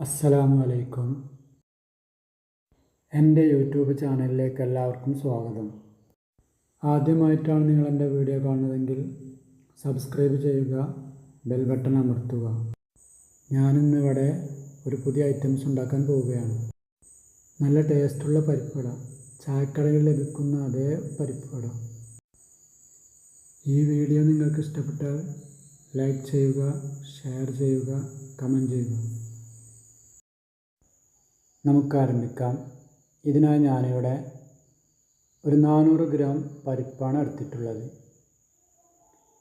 അസ്സലാമു അലൈക്കും എന്റെ യൂട്യൂബ് ചാനലിലേക്ക് എല്ലാവർക്കും സ്വാഗതം. ആദ്യമായിട്ടാണ് നിങ്ങൾ എന്റെ വീഡിയോ കാണുന്നതെങ്കിൽ സബ്സ്ക്രൈബ് ചെയ്യുക ബെൽ ബട്ടൺ അമർത്തുക. ഞാനിന്നിവിടെ ഒരു പുതിയ ഐറ്റംസ് ഉണ്ടാക്കാൻ പോവുകയാണ്. നല്ല ടേസ്റ്റുള്ള പരിപ്പുവട ചായക്കടയിൽ ലഭിക്കുന്ന അതേ പരിപ്പുവട ഈ വീഡിയോ നിങ്ങൾക്ക് ഇഷ്ടപ്പെട്ടാൽ ലൈക്ക് ചെയ്യുക ഷെയർ ചെയ്യുക കമന്റ് ചെയ്യുക. നമുക്ക് ആരംഭിക്കാം. ഇതിനായി ഞാനിവിടെ ഒരു നാനൂറ് ഗ്രാം പരിപ്പാണ് എടുത്തിട്ടുള്ളത്.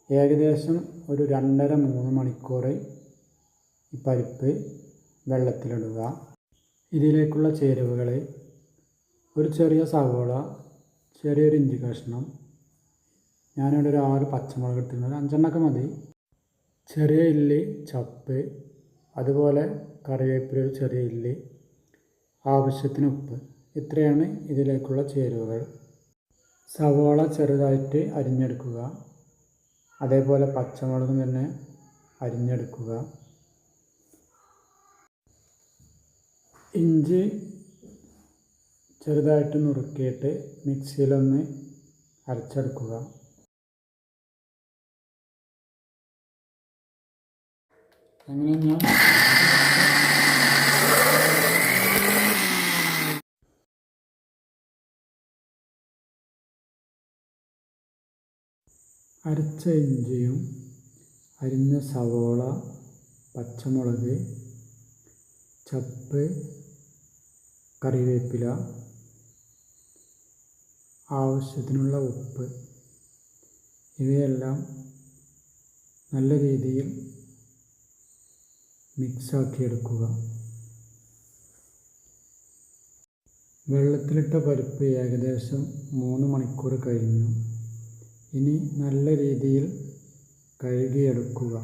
ഏകദേശം ഒരു രണ്ടര മൂന്ന് മണിക്കൂർ ഈ പരിപ്പ് വെള്ളത്തിലിടുക. ഇതിലേക്കുള്ള ചേരുവകൾ ഒരു ചെറിയ സവോള ചെറിയൊരു ഇഞ്ചി കഷ്ണം ഞാനിവിടെ ഒരു ആറ് പച്ചമുളക് എടുത്തിരുന്നത് അഞ്ചെണ്ണൊക്കെ മതി. ചെറിയ ഇല്ലി ചപ്പ് അതുപോലെ കറിവേപ്പില ഒരു ചെറിയ ഇല്ലി ആവശ്യത്തിന് ഉപ്പ്. ഇത്രയാണ് ഇതിലേക്കുള്ള ചേരുവകൾ. സവോള ചെറുതായിട്ട് അരിഞ്ഞെടുക്കുക. അതേപോലെ പച്ചമുളകും തന്നെ അരിഞ്ഞെടുക്കുക. ഇഞ്ചി ചെറുതായിട്ട് നുറുക്കിയിട്ട് മിക്സിയിലൊന്ന് അരച്ചെടുക്കുക. അങ്ങനെ ഞാൻ അരച്ച ഇഞ്ചിയും അരിഞ്ഞ സവോള പച്ചമുളക് ചപ്പ് കറിവേപ്പില ആവശ്യത്തിനുള്ള ഉപ്പ് ഇവയെല്ലാം നല്ല രീതിയിൽ മിക്സാക്കിയെടുക്കുക. വെള്ളത്തിലിട്ട പരിപ്പ് ഏകദേശം മൂന്ന് മണിക്കൂർ കഴിഞ്ഞു. ഇനി നല്ല രീതിയിൽ കഴുകിയെടുക്കുക.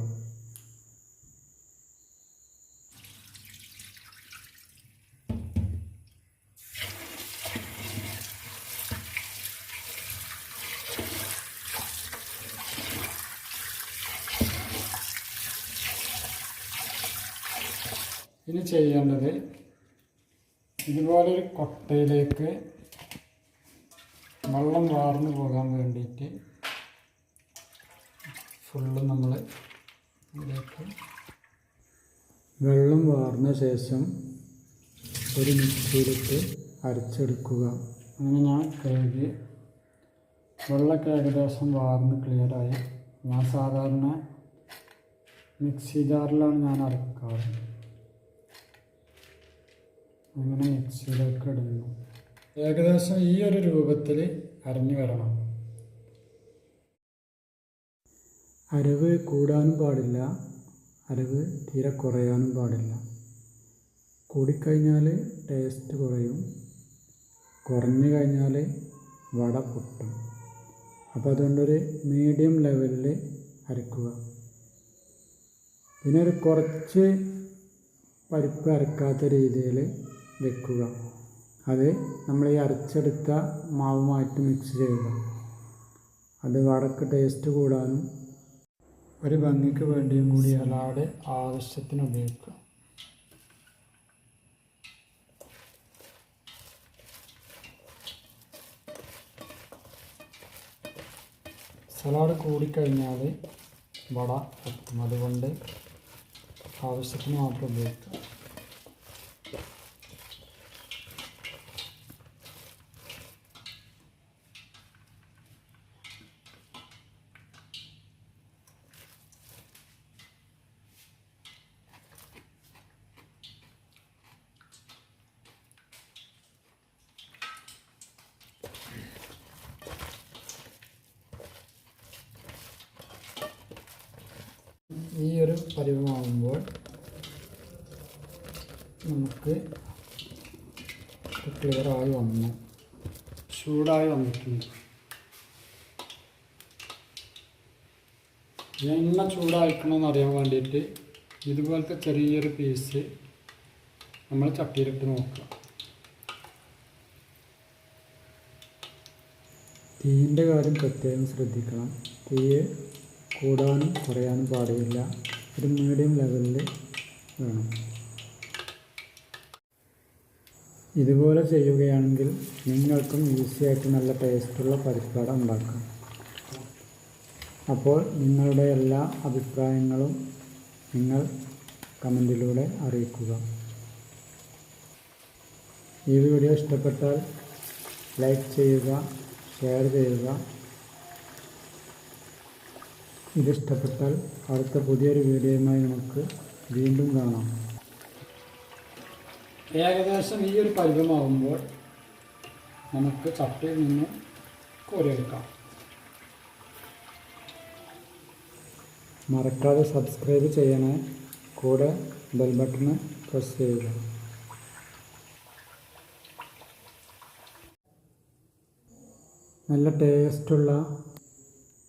ഇനി ചെയ്യേണ്ടത് ഇതുപോലൊരു കൊട്ടയിലേക്ക് വെള്ളം വാർന്നു പോകാൻ വേണ്ടിയിട്ട് ഫുള്ള് നമ്മൾ വെള്ളം വാർന്ന ശേഷം ഒരു മിക്സിയിലിട്ട് അരച്ചെടുക്കുക. അങ്ങനെ ഞാൻ കഴുകി വെള്ളമൊക്കെ ഏകദേശം വാർന്ന് ക്ലിയറായി ഞാൻ സാധാരണ മിക്സി ജാറിലാണ് ഞാൻ അരക്കാറ്. അങ്ങനെ മിക്സിയിലേക്ക് ഇടുന്നു. ഏകദേശം ഈ ഒരു രൂപത്തിൽ അരഞ്ഞു വരണം. അരവ് കൂടാനും പാടില്ല. അരവ് തീരെ കുറയാനും പാടില്ല. കൂടിക്കഴിഞ്ഞാൽ ടേസ്റ്റ് കുറയും. കുറഞ്ഞു കഴിഞ്ഞാൽ വട പൊട്ടും. അപ്പോൾ അതുകൊണ്ടൊരു മീഡിയം ലെവലിൽ അരക്കുക. പിന്നെ ഒരു കുറച്ച് പരിപ്പ് അരക്കാത്ത രീതിയിൽ വെക്കുക. അത് നമ്മൾ ഈ അരച്ചെടുത്ത മാവുമായിട്ട് മിക്സ് ചെയ്യുക. അത് വടക്ക് ടേസ്റ്റ് കൂടാനും ഒരു ഭംഗിക്ക് വേണ്ടിയും കൂടി അല്ലാതെ ആവശ്യത്തിന് ഉപയോഗിക്കുക. സലാഡ് കൂടിക്കഴിഞ്ഞാൽ വട എത്തും അതുകൊണ്ട് ആവശ്യത്തിന് മാത്രം ഉപയോഗിക്കുക. ഈ ഒരു പരിവമാകുമ്പോൾ നമുക്ക് ക്ലിയറായി വന്നു. ചൂടായി വന്നിട്ടുണ്ട്. എണ്ണ ചൂടായിക്കണമെന്ന് അറിയാൻ വേണ്ടിയിട്ട് ഇതുപോലത്തെ ചെറിയൊരു പീസ് നമ്മൾ ചട്ടിയിലിട്ട് നോക്കുക. തീന്റെ കാര്യം പ്രത്യേകം ശ്രദ്ധിക്കണം. തീ കൂടാനും കുറയാനും പാടില്ല. ഒരു മീഡിയം ലെവലിൽ വേണം. ഇതുപോലെ ചെയ്യുകയാണെങ്കിൽ നിങ്ങൾക്കും ഈസിയായിട്ട് നല്ല ടേസ്റ്റുള്ള പരിപ്പാട ഉണ്ടാക്കാം. അപ്പോൾ നിങ്ങളുടെ എല്ലാ അഭിപ്രായങ്ങളും നിങ്ങൾ കമന്റിലൂടെ അറിയിക്കുക. ഈ വീഡിയോ ഇഷ്ടപ്പെട്ടാൽ ലൈക്ക് ചെയ്യുക ഷെയർ ചെയ്യുക. ഇതിഷ്ടപ്പെട്ടാൽ അടുത്ത പുതിയൊരു വീഡിയോയുമായി നമുക്ക് വീണ്ടും കാണാം. ഏകദേശം ഈ ഒരു പരുവമാകുമ്പോൾ നമുക്ക് ചട്ടിയിൽ നിന്ന് കോരിയെടുക്കാം. മറക്കാതെ സബ്സ്ക്രൈബ് ചെയ്യണേ. കൂടെ ബെൽ ബട്ടൺ പ്രസ് ചെയ്യുക. നല്ല ടേസ്റ്റുള്ള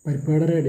പരിപ്പാട് റെഡി